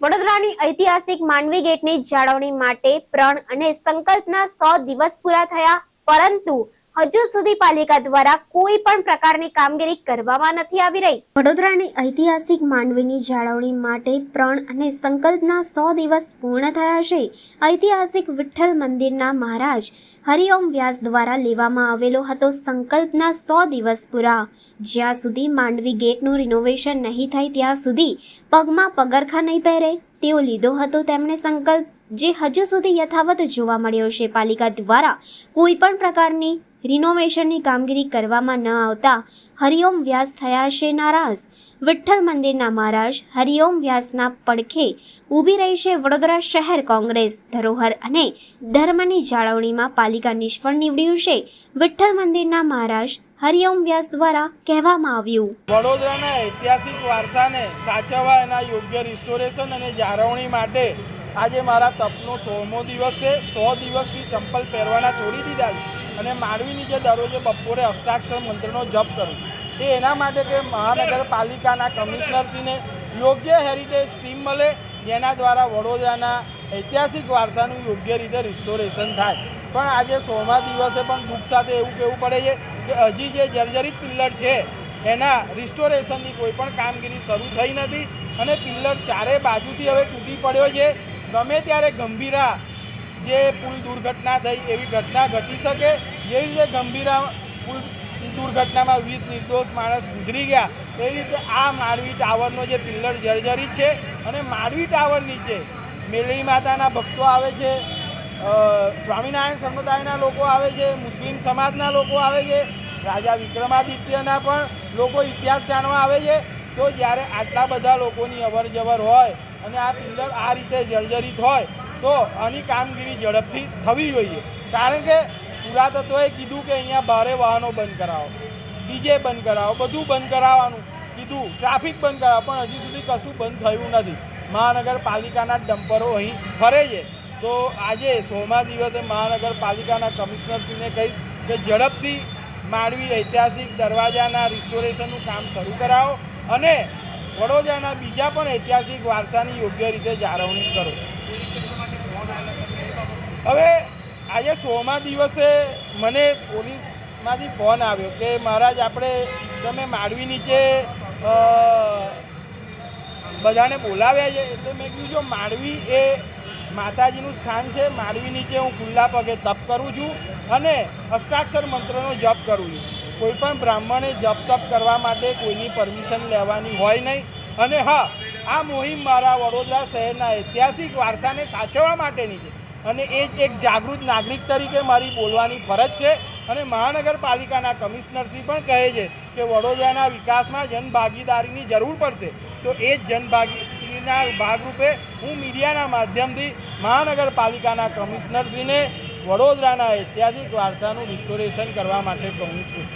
વડોદરાની ઐતિહાસિક માંડવી ગેટની જાળવણી માટે પ્રણ અને સંકલ્પના સો દિવસ પૂરા થયા પરંતુ હજુ સુધી પાલિકા દ્વારા કોઈ પણ પ્રકારની કામગીરી કરવામાં નથી આવી રહી. વડોદરાની ઐતિહાસિક માંડવીની જાળવણી માટે પ્રણ અને સંકલ્પના સો દિવસ પૂર્ણ થયા છે. ઐતિહાસિક વિઠ્ઠલ મંદિરના મહારાજ હરિઓમ વ્યાસ દ્વારા લેવામાં આવેલો હતો સંકલ્પના સો દિવસ પૂરા. જ્યાં સુધી માંડવી ગેટનું રિનોવેશન નહીં થાય ત્યાં સુધી પગમાં પગરખા નહીં પહેરે. તેઓ લીધો હતો તેમણે સંકલ્પ, જે હજુ સુધી યથાવત જોવા મળ્યો છે. પાલિકા દ્વારા કોઈ પણ પ્રકારની રિનોવેશનની કામગીરી કરવામાં ન આવતા હરિઓમ વ્યાસ થયા છે નારાજ. વિઠ્ઠલ મંદિરના મહારાજ હરિઓમ વ્યાસના પડખે ઊભી રહી છે વડોદરા શહેર કોંગ્રેસ. ધરોહર અને ધર્મની જાળવણીમાં પાલિકા નિષ્ફળ નીવડ્યું છે. વિઠ્ઠલ મંદિરના મહારાજ હરિઓમ વ્યાસ દ્વારા કહેવામાં આવ્યું. વડોદરાના ઐતિહાસિક વારસાને સાચવવા એના યોગ્ય રિસ્ટોરેશન અને જાળવણી માટે આજે મારા તપનો સોમો દિવસ છે. સો દિવસથી ચંપલ પહેરવાના છોડી દીધા છે. અને માંડવી જે દરરોજે બપોરે અષ્ટાક્ષર મંત્રનો જપ કરું. એ એના માટે કે મહાનગરપાલિકાના કમિશનરશ્રીને યોગ્ય હેરિટેજ ટીમ મળે, જેના દ્વારા વડોદરાના ઐતિહાસિક વારસાનું યોગ્ય રીતે રિસ્ટોરેશન થાય. પણ આજે સોમા દિવસે પણ દુઃખ સાથે એવું કહેવું પડે છે કે હજી જે જર્જરિત પિલ્લર છે, એના રિસ્ટોરેશનની કોઈ પણ કામગીરી શરૂ થઈ નથી અને પિલ્લર ચારે બાજુથી હવે તૂટી પડ્યો છે. ગમે ત્યારે ગંભીરા જે પુલ દુર્ઘટના થઈ એવી ઘટના ઘટી શકે જેવી રીતે ગંભીરા પુલ દુર્ઘટનામાં વીસ નિર્દોષ માણસ ગુજરી ગયા. તે રીતે આ માળવી ટાવરનો જે પિલ્લર જર્જરિત છે અને માળવી ટાવર નીચે મેલડી માતાના ભક્તો આવે છે સ્વામિનારાયણ સમુદાયના લોકો આવે છે, મુસ્લિમ સમાજના લોકો આવે છે, રાજા વિક્રમાદિત્યના પણ લોકો ઇતિહાસ જાણવા આવે છે. તો જ્યારે આટલા બધા લોકોની અવર હોય અને આ પિલ્લર આ રીતે જર્જરિત હોય તો આની કામગીરી ઝડપથી થવી જોઈએ. કારણ કે પુરાતત્વએ કીધું કે અહીંયા ભારે વાહનો બંધ કરાવો. ડીજે બંધ કરાવો. બધું બંધ કરાવવાનું. કીધું. ટ્રાફિક બંધ કરાવો. પણ હજી સુધી કશું બંધ થયું નથી. મહાનગરપાલિકાના ડમ્પરો અહીં ફરે છે. તો આજે સોમા દિવસે મહાનગરપાલિકાના કમિશનરશ્રીને કહીશ કે ઝડપથી માંડવી ઐતિહાસિક દરવાજાના રિસ્ટોરેશનનું કામ શરૂ કરાવો અને વડોદરાના બીજા પણ ઐતિહાસિક વારસાની યોગ્ય રીતે જાળવણી કરો. હવે આજે સોમા દિવસે મને પોલીસમાંથી ફોન આવ્યો કે મહારાજ, આપણે તમે માળવી નીચે બધાને બોલાવ્યા છે. એટલે મેં કીધું, જો માળવી એ માતાજીનું સ્થાન છે માળવી નીચે હું ખુલ્લા પગે તપ કરું છું અને અષ્ટાક્ષર મંત્રનો જપ કરું છું. કોઈ પણ બ્રાહ્મણે જપ તપ કરવા માટે કોઈની પરમિશન લેવાની હોય નહીં. અને હા આ મુહિમ મારા વડોદરા શહેરના ઐતિહાસિક વારસાને સાચવવા માટેની છે. અને એ જ એક જાગૃત નાગરિક તરીકે મારી બોલવાની ફરજ છે. અને મહાનગરપાલિકાના કમિશનરશ્રી પણ કહે છે કે વડોદરાના વિકાસમાં જનભાગીદારીની જરૂર પડશે. તો એ જ જનભાગીદારીના ભાગરૂપે હું મીડિયાના માધ્યમથી મહાનગરપાલિકાના કમિશનરશ્રીને વડોદરાના ઐતિહાસિક વારસાનું રિસ્ટોરેશન કરવા માટે કહું છું.